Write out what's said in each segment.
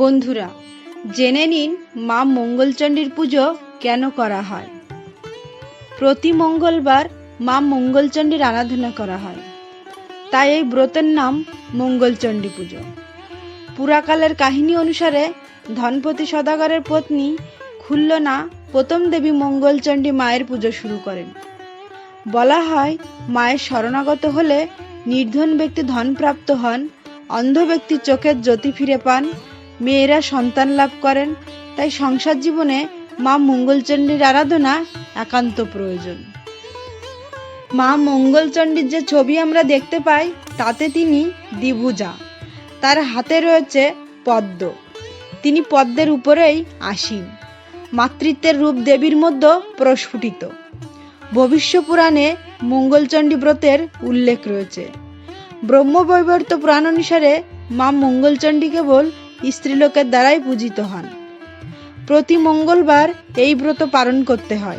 বন্ধুরা, জেনে নিন মা মঙ্গলচণ্ডীর পুজো কেন করা হয়। প্রতি মঙ্গলবার মা মঙ্গলচণ্ডীর আরাধনা করা হয়। তাই এই ব্রতের নাম মঙ্গলচণ্ডী পুজো। পুরাকালের কাহিনী অনুসারে ধনপতি সদাগরের পত্নী খুল্লনা প্রথম দেবী মঙ্গলচণ্ডী মায়ের পুজো শুরু করেন। বলা হয়, মায়ের শরণাগত হলে নির্ধন ব্যক্তি ধনপ্রাপ্ত হন, অন্ধ ব্যক্তি চোখের জ্যোতি ফিরে পান মেয়েরা সন্তান লাভ করেন, তাই সংসার জীবনে মা মঙ্গলচণ্ডীর আরাধনা একান্ত প্রয়োজন। মা মঙ্গলচণ্ডীর যে ছবি আমরা দেখতে পাই, তাতে তিনি দ্বিভুজা। তার হাতে রয়েছে পদ্ম। তিনি পদ্মের উপরেই আসীন। মাতৃত্বের রূপ দেবীর মধ্যে প্রস্ফুটিত। ভবিষ্য পুরাণে মঙ্গলচণ্ডী ব্রতের উল্লেখ রয়েছে। ব্রহ্মবৈবর্ত পুরাণ অনুসারে মা মঙ্গলচণ্ডী কেবল স্ত্রীলোকের দ্বারাই পূজিত হন। প্রতি মঙ্গলবার এই ব্রত পালন করতে হয়।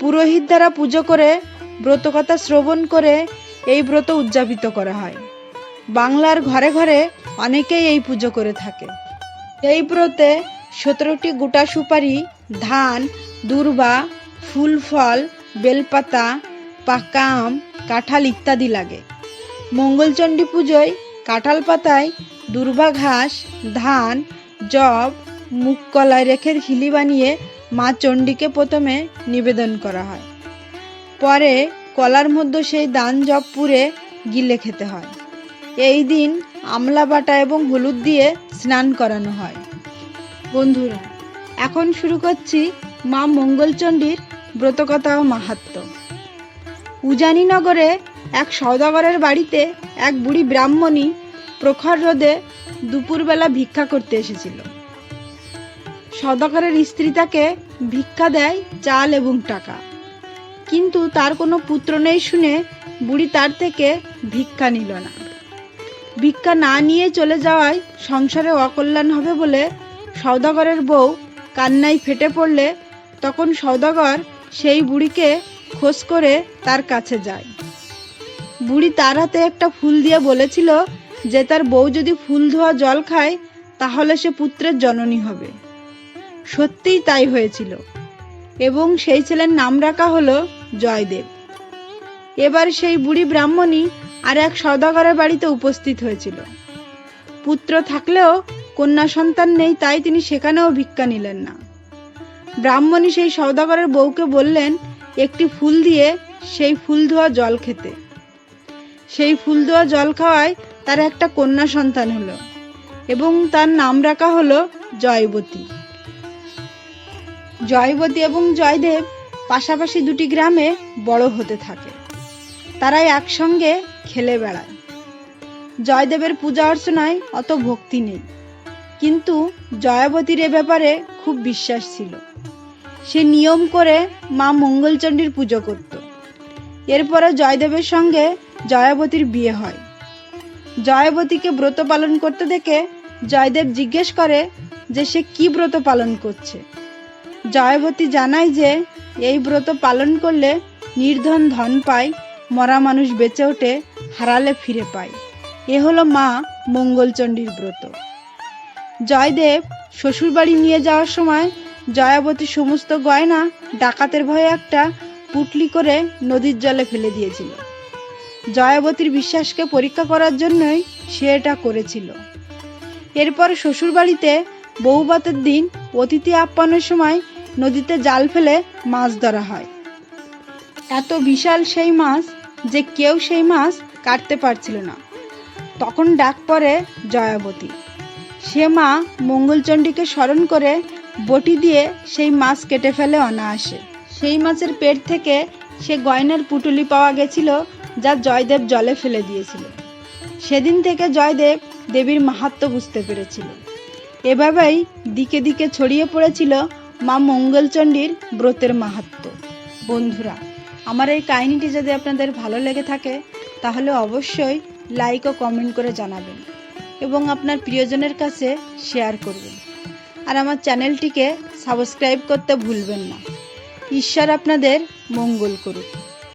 পুরোহিত দ্বারা পুজো করে ব্রতকথা শ্রবণ করে এই ব্রত উদযাপিত করা হয়। বাংলার ঘরে ঘরে অনেকেই এই পুজো করে থাকে। এই ব্রতে সতেরোটি গোটা সুপারি, ধান, দুর্বা, ফুল, ফল, বেলপাতা, পাকা আম, কাঁঠাল ইত্যাদি লাগে। মঙ্গলচণ্ডী পুজোয় কাঁঠাল পাতায় দুর্বা ঘাস, ধান জব মুখ কলায় রেখে খিলি বানিয়ে মা চণ্ডীকে প্রথমে নিবেদন করা হয়। পরে কলার মধ্যে সেই দান জব পুড়ে গিলে খেতে হয়। এই দিন আমলা বাটা এবং হলুদ দিয়ে স্নান করানো হয়। বন্ধুরা, এখন শুরু করছি মা মঙ্গলচণ্ডীর ব্রতকথা ও মাহাত্ম্য উজানিনগরে এক সওদাগরের বাড়িতে এক বুড়ি ব্রাহ্মণী প্রখর রোদে দুপুরবেলা ভিক্ষা করতে এসেছিল। সদাগরের স্ত্রী তাকে ভিক্ষা দেয় চাল এবং টাকা। কিন্তু তার কোনো পুত্র নেই শুনে বুড়ি তার থেকে ভিক্ষা নিল না। ভিক্ষা না নিয়ে চলে যাওয়ায় সংসারে অকল্যাণ হবে বলে সওদাগরের বউ কান্নায় ফেটে পড়লে তখন সৌদাগর সেই বুড়িকে খোঁজ করে তার কাছে যায়। বুড়ি তার হাতে একটা ফুল দিয়ে বলেছিল যে তার বউ যদি ফুল ধোয়া জল খায়, তাহলে সে পুত্রের জননী হবে। সত্যিই তাই হয়েছিল। এবং সেই ছেলের নাম রাখা হলো জয়দেব। এবার সেই বুড়ি ব্রাহ্মণী আর এক সদাগরের বাড়িতে উপস্থিত হয়েছিল। পুত্র থাকলেও কন্যা সন্তান নেই, তাই তিনি সেখানেও ভিক্ষা নিলেন না। ব্রাহ্মণী সেই সৌদাগরের বউকে বললেন, একটি ফুল দিয়ে সেই ফুল ধোয়া জল খেতে। সেই ফুল ধোয়া জল খাওয়ায় তার একটা কন্যা সন্তান হলো এবং তার নাম রাখা হলো জয়বতী। জয়বতী এবং জয়দেব পাশাপাশি দুটি গ্রামে বড় হতে থাকে। তারাই একসঙ্গে খেলে বেড়ায়। জয়দেবের পূজা অর্চনায় অত ভক্তি নেই। কিন্তু জয়াবতীর এ ব্যাপারে খুব বিশ্বাস ছিল। সে নিয়ম করে মা মঙ্গলচণ্ডীর পুজো করত। এরপরে জয়দেবের সঙ্গে জয়াবতীর বিয়ে হয়। জয়াবতীকে ব্রত পালন করতে দেখে জয়দেব জিজ্ঞেস করে যে সে কি ব্রত পালন করছে। জয়বতী জানায় যে এই ব্রত পালন করলে নির্ধন ধন পায়, মরা মানুষ বেঁচে ওঠে, হারালে ফিরে পায়। এ হলো মা মঙ্গলচণ্ডীর ব্রত। জয়দেব শ্বশুরবাড়ি নিয়ে যাওয়ার সময় জয়াবতী সমস্ত গয়না ডাকাতের ভয়ে একটা পুটলি করে নদীর জলে ফেলে দিয়েছিল। জয়াবতীর বিশ্বাসকে পরীক্ষা করার জন্যই সে এটা করেছিল। এরপর শ্বশুরবাড়িতে বহুবাতের দিন অতিথি আপ্যায়নের সময় নদীতে জাল ফেলে মাছ ধরা হয়। এত বিশাল সেই মাছ যে কেউ সেই মাছ কাটতে পারছিল না। তখন ডাক পড়ে জয়াবতী। সে মা মঙ্গলচণ্ডীকে স্মরণ করে বটি দিয়ে সেই মাছ কেটে ফেলে অনায়াসে। সেই মাছের পেট থেকে সে গয়নার পুটুলি পাওয়া গেছিল যা জয়দেব জলে ফেলে দিয়েছিল। সেদিন থেকে জয়দেব দেবীর মাহাত্ম বুঝতে পেরেছিল। এভাবেই দিকে দিকে ছড়িয়ে পড়েছিল মা মঙ্গলচণ্ডীর ব্রতের মাহাত্ম। বন্ধুরা, আমার এই কাহিনীটি যদি আপনাদের ভালো লেগে থাকে, তাহলে অবশ্যই লাইক ও কমেন্ট করে জানাবেন এবং আপনার প্রিয়জনের কাছে শেয়ার করবেন। আর আমার চ্যানেলটিকে সাবস্ক্রাইব করতে ভুলবেন না। ঈশ্বর আপনাদের মঙ্গল করুক।